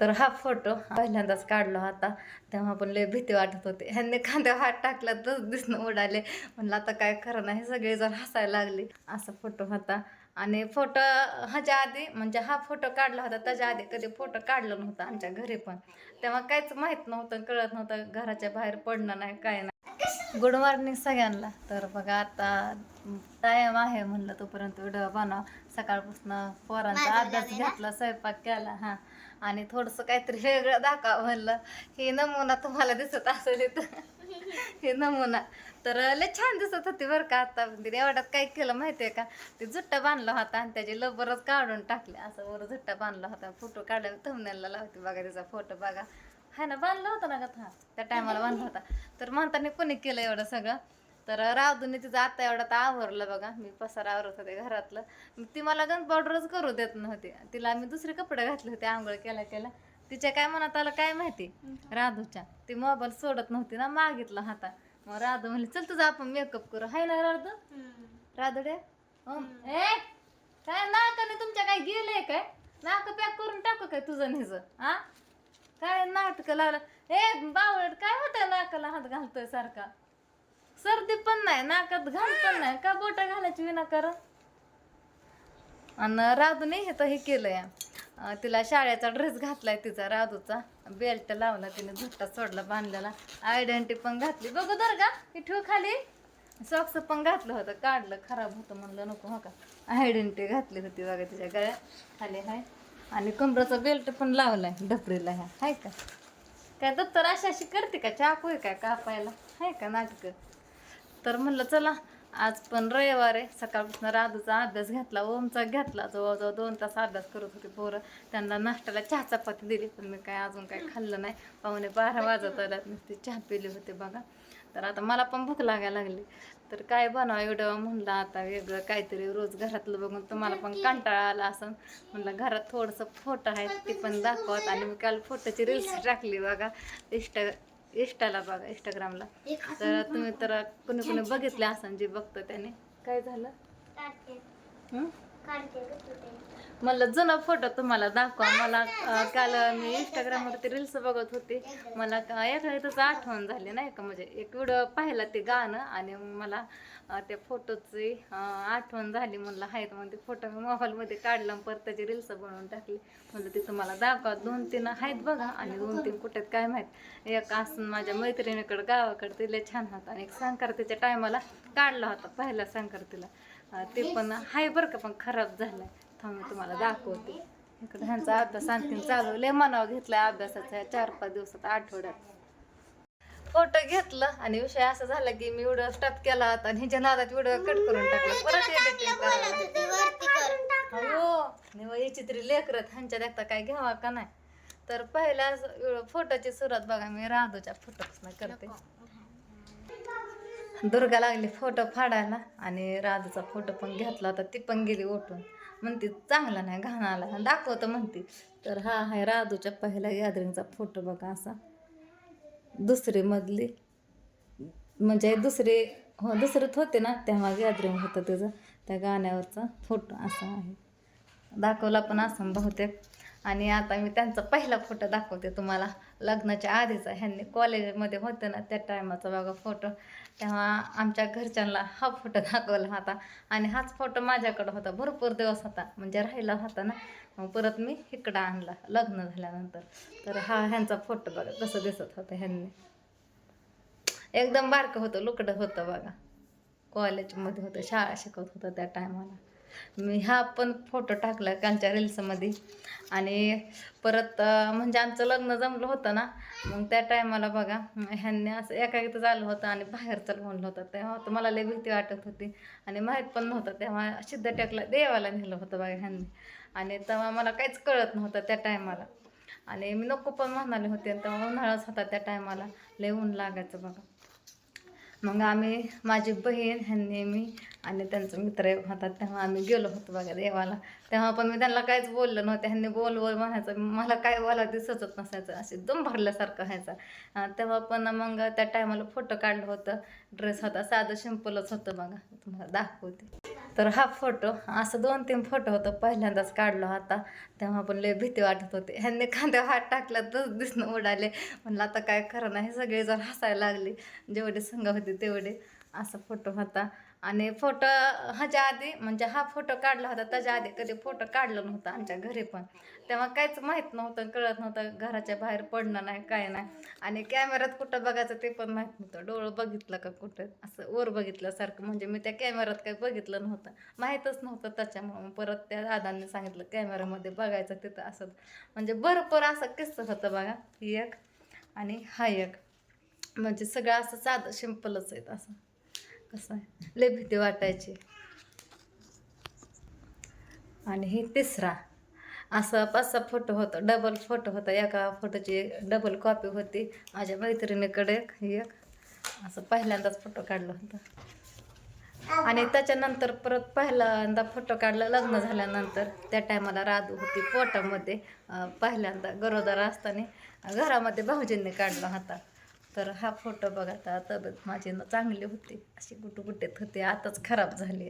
तर हा फोटो पहिल्यांदाच काढला होता. तेव्हा पण लय भीती वाटत होती. ह्यांनी खांद्यावर हात टाकला तर दिसणं उडाले. म्हणलं आता काय खरं नाही सगळे जण हसायला लागले. असा फोटो होता. आणि फोटो ह्याच्या आधी म्हणजे हा फोटो काढला होता त्याच्या आधी कधी फोटो काढला नव्हता आमच्या घरी पण. तेव्हा काहीच माहीत नव्हतं कळत नव्हतं घराच्या बाहेर पडणं नाही काय नाही. गुड मॉर्निंग सगळ्यांना. तर बघा आता टाइम आहे म्हणलं तोपर्यंत व्हिडिओ बनव. सकाळपासून पोरांचा अभ्यास घेतला स्वयंपाक केला हा. आणि थोडंसं काहीतरी वेगळं दाखवा म्हणलं. हे नमुना तुम्हाला दिसत असेल हे नमुना. तर लय छान दिसत होती बरं का आता. तिने एवढ्यात काय केलं माहिती आहे का? ते जुट्टा बांधला होता आणि त्याचे लबरच काढून टाकले. असं वर जुट्टा बांधला होता. फोटो काढायला थंबनेलला लावते बघा त्याचा फोटो बघा. हाय ना बांधला होता ना का त्या टायमाला बांधला होता. तर म्हणताना कोणी केलं एवढं सगळं? तर रावदूने तिचं आता एवढं तर आवरलं बघा. मी पसार आवरत होते घरातलं. ती मला गन पावडरच करू देत नव्हती. तिला आम्ही दुसरे कपडे घातले होते आंघोळ केल्या केल्या. तिच्या काय मनात आलं काय माहिती? राधूच्या. ती मोबाईल सोडत नव्हती ना मागितला हाता. मग राधू म्हणली चल तुझा आपण मेकअप करू. हाय ना राधू? राधू रे ए काय नाकाने तुमच्या काय गेलंय काय? नाक पॅक करून टाकू काय तुझं निज हा? काय नाटक लावलं? ए बावळट काय होतं नाकाला हात घालतोय सारखा? सर्दी पण नाही नाकात घाल पण नाही. का बोट घालायची विनाकारण? आणि राधूने हे तर हे केलंय. तिला शाळेचा ड्रेस घातलाय तिचा राधूचा. बेल्ट लावला तिने झुट्टा सोडला बांधलेला. आयडेंटी पण घातली. बघू दर का हे ठेव खाली. सॉक्स पण घातलं होतं काढलं. खराब होतं म्हणलं नको हो का? आयडेंटी घातली होती बघा तिच्या गळ्या खाली हाय. आणि कमराचा बेल्ट पण लावलाय डपरीला ह्या. हाय का? काय दत्तर अशी अशी करते का? चाकू आहे काय कापायला. हाय का नाटकं? तर म्हणलं चला आज पण रविवार आहे. सकाळपासून राधूचा अभ्यास घेतला ओमचा घेतला. जवळजवळ दोन तास अभ्यास करत होते पोरं. त्यांना नाश्त्याला चहा चपाती दिली पण मी काय अजून काय खाल्लं नाही. पाहुणे बारा वाजत आल्यात नुसते चहा पिली होते बघा. तर आता मला पण भूक लागायला लागली. तर काय बनवा एवढं म्हणलं आता वेगळं काहीतरी रोज घरातलं बघून तुम्हाला पण कंटाळा आला असं म्हणलं घरात थोडंसं फोटो आहे ते पण दाखवत. आणि मी काल फोटोची रील्स टाकली बघा. इंस्टा इंस्टाला बघा इंस्टाग्रामला. तर तुम्ही तर कुणी कुणी बघितले असन जे बघतं त्याने. काय झालं? हं? म्हणलं जुना फोटो तुम्हाला दाखवा. मला काल मी इंस्टाग्रामवरती रील्स बघत होते. मला एखाद्या एखाद्याच आठवण झाली नाही का? म्हणजे एक व्हिडिओ पाहिला ते गाणं आणि मग मला त्या फोटोची आठवण झाली. म्हणलं आहेत मग ते फोटो मी मोबाईलमध्ये काढला आणि परत त्याची रील्स बनवून टाकली. म्हणलं ते तुम्हाला दाखवा. दोन तीन आहेत बघा आणि दोन तीन कुठे काय माहीत. एक असून माझ्या मैत्रिणीकडं गावाकडं तिला छान होता. आणि एक संक्रांतीच्या टायमाला काढला होता पहिला संक्रांतीला. ते पण आहे बरं का पण खराब झालं थांब मी तुम्हाला दाखवते. इकडे ह्यांचा अभ्यास आणखीन चालू लय मनावर घेतलाय अभ्यासाचा चार पाच दिवसात आठवड्यात. फोटो घेतलं आणि विषय असं झाला की मी व्हिडिओ स्टॉप केला होता आणि ह्याच्या नादात व्हिडिओ कट करून टाकला. परत एडिटिंग हो आणि लेकरत ह्यांच्या देखता काय घ्यावा का नाही? तर पहिल्या फोटोची सुरुवात बघा मी राधूच्या फोटोपासून करते. दुर्गा लागली फोटो फाडायला आणि राधूचा फोटो पण घेतला होता. ती पण गेली उठून. म्हणते चांगला नाही घाण आला दाखवतं म्हणते तर हा आहे राधूच्या पहिल्या गॅदरिंगचा फोटो बघा असा. दुसरी मधली म्हणजे दुसरे हो दुसरीत होते ना तेव्हा गॅदरिंग होतं त्याचं त्या गाण्यावरचा फोटो असा आहे. दाखवला पण असं बहुतेक. आणि आता मी त्यांचा पहिला फोटो दाखवते तुम्हाला. लग्नाच्या आधीचा ह्यांनी कॉलेजमध्ये होते ना त्या टायमाचा बघा फोटो तेव्हा आमच्या घरच्यांना हा फोटो दाखवला होता. आणि हाच फोटो माझ्याकडं होता. भरपूर दिवस होता. म्हणजे राहिला होता ना. मग परत मी इकडं आणला लग्न झाल्यानंतर. तर हा ह्यांचा फोटो बघा कसं दिसत होतं ह्यांनी. एकदम बारकं होतं लुकडं होतं बघा. कॉलेजमध्ये होतं शाळा शिकवत होतं त्या टायमाला मी हा पण फोटो टाकला कालच्या रील्समध्ये. आणि परत म्हणजे आमचं लग्न जमलं होतं ना मग त्या टायमाला बघा ह्यांनी असं एकाकीचं झालं होतं आणि बाहेरचं म्हणलं होतं. तेव्हा तर मला लई भीती वाटत होती आणि माहीत पण नव्हतं. तेव्हा सिद्ध टेकला देवाला नेलं होतं बघा ह्यांनी. आणि तेव्हा मला काहीच कळत नव्हतं त्या टायमाला. आणि मी नको पण म्हणाले होते आणि तेव्हा उन्हाळाच होता त्या टायमाला. लय ऊन लागायचं बघा. मग आम्ही माझी बहीण ह्यांनी मी आणि त्यांचा मित्र होता तेव्हा आम्ही गेलो होतो बघा देवाला. तेव्हा पण मी त्यांना काहीच बोललं नव्हतं. ह्यांनी बोल बोल म्हणायचं मला काय बोला दिसतच नसायचं. असे दम भरल्यासारखं व्हायचं. तेव्हा पण मग त्या टायमाला फोटो काढलं होतं. ड्रेस होता साधं सिंपलच होतं बघा. तुम्हाला दाखवते. तर हा फोटो असं दोन तीन फोटो होतं पहिल्यांदाच काढला होता. तेव्हा पण लय भीती वाटत होती. ह्यांनी खांद्या हात टाकला तर दिसणं उडाले. म्हणलं आता काय खरं नाही सगळे जण हसायला लागले. जेवढे संघ होते तेवढे. असा फोटो होता. आणि फोटो ह्याच्या आधी म्हणजे हा फोटो काढला होता त्याच्या आधी कधी फोटो काढला नव्हता आमच्या घरी पण. तेव्हा काहीच माहीत नव्हतं कळत नव्हतं घराच्या बाहेर पडणं नाही काय नाही. आणि कॅमेऱ्यात कुठं बघायचं ते पण माहीत नव्हतं. डोळं बघितलं का कुठं? असं वर बघितल्यासारखं. म्हणजे मी त्या कॅमेऱ्यात काही बघितलं नव्हतं. माहीतच नव्हतं त्याच्यामुळं. परत त्या दादांनी सांगितलं कॅमेऱ्यामध्ये बघायचं तिथं असं. म्हणजे भरपूर असं किस्सा होतं बघा. ही एक आणि हा एक. म्हणजे सगळं असं साधं सिम्पलच आहेत असं. कसं आहे? लय भीती वाटायची. आणि हे तिसरा. असं पाच सहा फोटो होतं डबल फोटो होता. एका फोटोची डबल कॉपी होती. माझ्या मैत्रिणीकडे एक एक. असं पहिल्यांदाच फोटो काढला होता. आणि त्याच्यानंतर परत पहिल्यांदा फोटो काढला लग्न झाल्यानंतर. त्या टायमाला राधू होती पोटामध्ये. पहिल्यांदा गरोदर असताना घरामध्ये भाऊजींनी काढला होता. तर हा फोटो बघा आता तब्येत माझी न चांगली होती. अशी गुटगुटीत होते आताच खराब झाली.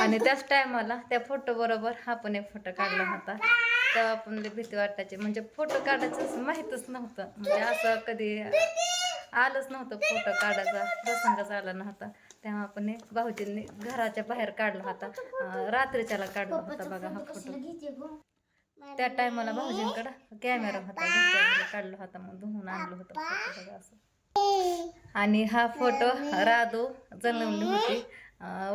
आणि त्याच टायमाला त्या फोटो बरोबर हा पण एक फोटो काढला होता. तेव्हा पण भीती वाटायची. म्हणजे फोटो काढायचं माहीतच नव्हतं. म्हणजे असं कधी आलंच नव्हतं फोटो काढायचा प्रसंगच आला नव्हता. तेव्हा पण भाऊजींनी घराच्या बाहेर काढला होता. रात्रीच्याला काढला होता बघा हा फोटो. त्या टायमाला भाऊजींकडं कॅमेरा होता काढला होता मग धुवून आणलं होतं असं. आणि हा फोटो राधू जन्मली होती.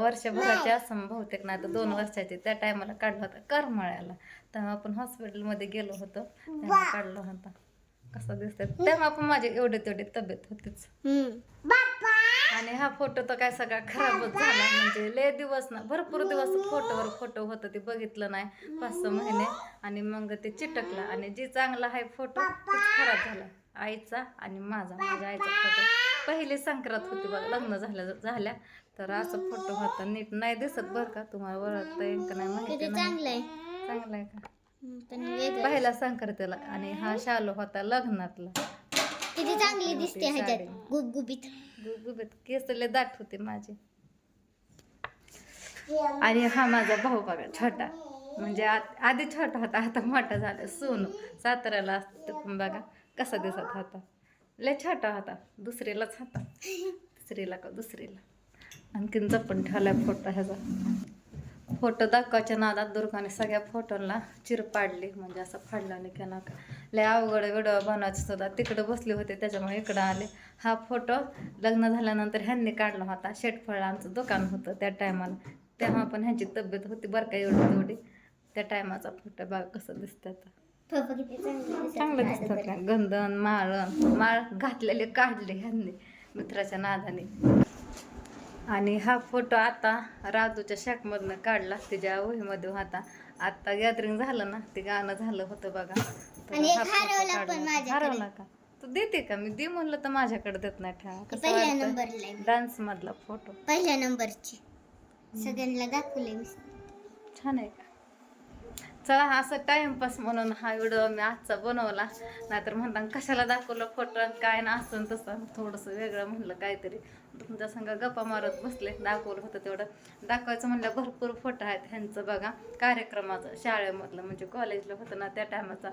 वर्षभराची असं बहुतेक नाही तर दोन वर्षाची त्या टायमाला काढला होता करमाळ्याला. तेव्हा आपण हॉस्पिटलमध्ये गेलो होतो तेव्हा काढला होता. कसं दिसतंय. तेव्हा पण माझी एवढी तेवढी तब्येत होतीच. आणि हा फोटो तर काय सगळा खराबच झाला. म्हणजे लय दिवस ना भरपूर दिवस फोटोवर फोटो होतं ते बघितलं नाही. पाच सहा महिने. आणि मग ते चिटकला. आणि जे चांगला आहे फोटो तेच खराब झाला. आईचा आणि माझा माझ्या आईचा फोटो. पहिली संक्रांत होती बघ लग्न झाल्या झाल्या. तर असं फोटो होता नीट नाही दिसत बरं का. तुम्हाला का नाही माहिती चांगलं आहे. चांगला आहे का? पहिला संक्रांतीला. आणि हा शालू होता लग्नातला. किती चांगली दिसते गुबगुबीत. गुबगुबीत केस लय दाट होते माझे आणि हा माझा भाऊ बघा छोटा. म्हणजे आ- आधी छोटा होता आता मोठा झाला. सोनू साताऱ्याला असतो पण बघा कसा दिसत होता. लय छोटा होता दुसरीलाच होता. तिसरीला का दुसरीला. आणखीन जपून ठेवलाय फोटो ह्याचा. फोटो दाखवायच्या नादात दुर्गाने सगळ्या फोटोला चिर पाडली. म्हणजे असं फाडला नाही का नका. लय अवघड व्हिडिओ बनवायचं सुद्धा. तिकडं बसले होते त्याच्यामुळे इकडं आले. हा फोटो लग्न झाल्यानंतर ह्यांनी काढला होता. शेटफळ आमचं दुकान होतं त्या टायमाला. तेव्हा पण ह्यांची तब्येत होती बरं का एवढी तेवढी. त्या टायमाचा फोटो बघा कसं दिसतात चांगलं दिसत का? गंधन माळण माळ घातलेले काढले ह्यांनी मित्राच्या नादाने. आणि हा फोटो आता राजूच्या शाकमधनं काढला. तिच्या वहीमध्ये होता. आता गॅदरिंग झालं ना ते गाणं झालं होतं बघा. तर आणि एक हा photo हरवला काढला. पण होता. माझ्याकडे. हरवला का? तू देते का? मी दे म्हणलं तर माझ्याकडे देत नाही ठेवा. पहिल्या नंबरला आहे. डान्स मधला फोटो पहिल्या नंबरची. सगळ्यांना दाखवले मी. छान आहे का? चला असं टाइमपास म्हणून हा व्हिडिओ मी आजचा बनवला. नाहीतर म्हणता कशाला दाखवलं फोटो काय ना असं आणि तसं. थोडंसं वेगळं म्हणलं काहीतरी. तुमच्या संग गप्पा मारत बसले. दाखवलं होतं तेवढं. दाखवायचं म्हणलं भरपूर फोटो आहेत ह्यांचं बघा. कार्यक्रमाचं शाळेमधलं म्हणजे कॉलेजला होतं ना त्या टायमाचा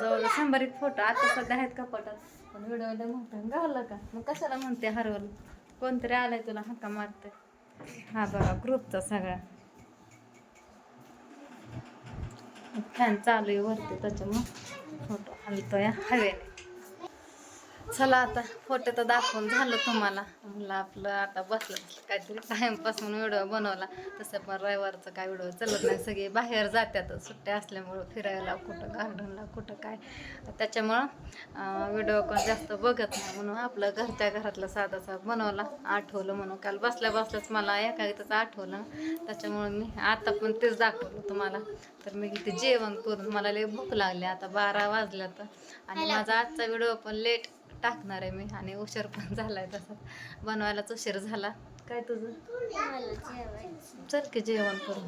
जवळ शंभर एक फोटो आता सध्या आहेत का पटात पण व्हिडिओला म्हणतात गावलं का? मग कशाला म्हणते हरवलं? कोणतरी आलंय तुला हक्का मारते हा बघा ग्रुपचा सगळा. फॅन चालू आहे वरती त्याच्यामुळं फोटो हलतोय हवेने. चला आता फोटो तर दाखवून झालं तुम्हाला. म्हणलं आपलं आता बसलं काहीतरी टाइमपास म्हणून व्हिडिओ बनवला. तसं पण रविवारचं काय व्हिडिओ चलत नाही. सगळे बाहेर जातात. सुट्ट्या असल्यामुळं फिरायला कुठं गार्डनला कुठं काय. त्याच्यामुळं व्हिडिओ कोण जास्त बघत नाही म्हणून आपलं घरच्या घरातलं साधासा बनवला. आठवलं म्हणून. काल बसल्या बसल्याच मला एका इथंच आठवलं. त्याच्यामुळं मी आता पण तेच दाखवलं तुम्हाला. तर मी इथे जेवण करून मला लय भूक लागली. आता बारा वाजल्या तर आणि माझा आजचा व्हिडिओ पण लेट टाकणार आहे मी आणि उशीर पण झालाय तसा. बनवायलाच उशीर झाला. काय तुझं? चल की जेवण करू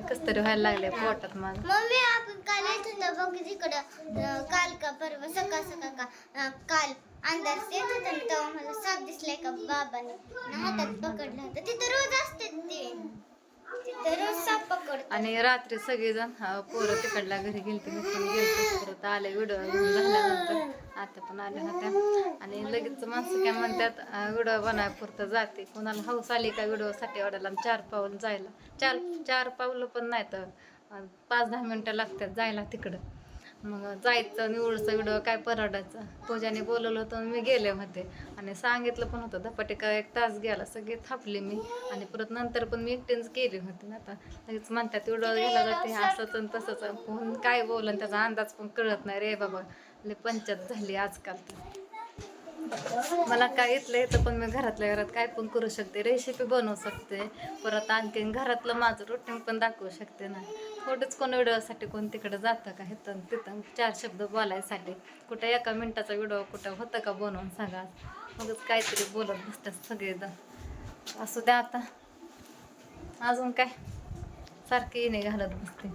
कस तरी व्हायला लागले पोटात माझं मम्मी आपण काल येत होतो बघ तिकडं. काल का परवा सकाळ सकाळ का? काल अंदाज येत होता तेव्हा मला साप दिसलाय का बाबाने. हातात पकडलं होतं. तिथं रोज असते ते. आणि रात्री सगळेजण पोरं तिकडल्या घरी गेलते मी पण गेलते परत आले व्हिडिओ घेऊन झाल्यानंतर. आता पण आल्या होत्या. आणि लगेच माणसं काय म्हणतात व्हिडिओ बनायपुरतं जाते. कोणाला हौस आली का व्हिडिओसाठी आवडायला चार पाऊल जायला. चार चार पावलं पण नाही तर पाच दहा मिनटं लागतात जायला तिकडं. मग जायचं निवडचं व्हिडिओ काय परवडायचं पूजाने बोलवलं होतं मी गेले होते. आणि सांगितलं पण होतं धपाटे का एक तास गेला सगळे थापले मी. आणि परत नंतर पण मी एकटीच केली होती ना आता. लगेच म्हणतात व्हिडिओ गेला जाते असंच आणि तसंच. कोण काय बोलन त्याचा अंदाज पण कळत नाही रे बाबा. लय पंचायत झाली आजकाल तर. मला काय येतलं येतं पण मी घरातल्या घरात काय पण करू शकते. रेसिपी बनवू शकते. परत आणखीन घरातलं माझं रुटीन पण दाखवू शकते ना. थोडंच कोण व्हिडिओसाठी कोण तिकडे जातं का इथं आणि तिथं चार शब्द बोलायसाठी. कुठं एका मिनिटाचा व्हिडिओ कुठं होतं का बनवून सांगा. मगच काहीतरी बोलत बसतात सगळेजण. असू द्या आता. अजून काय? सारखी नाही घालत बसते.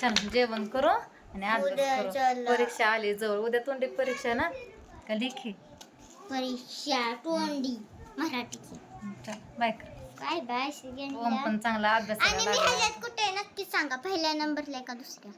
चल जेवण करू आणि अभ्यास करू. परीक्षा आली जवळ. उद्या तोंडी परीक्षा ना? का लेखी? परीक्षा तोंडी मराठीची. चल बाय कर. काय बाय ओम पण चांगला अभ्यास आणि मी ह्याच्यात कुठे आहे? नक्की सांगा. पहिल्या नंबरला आहे का दुसऱ्या?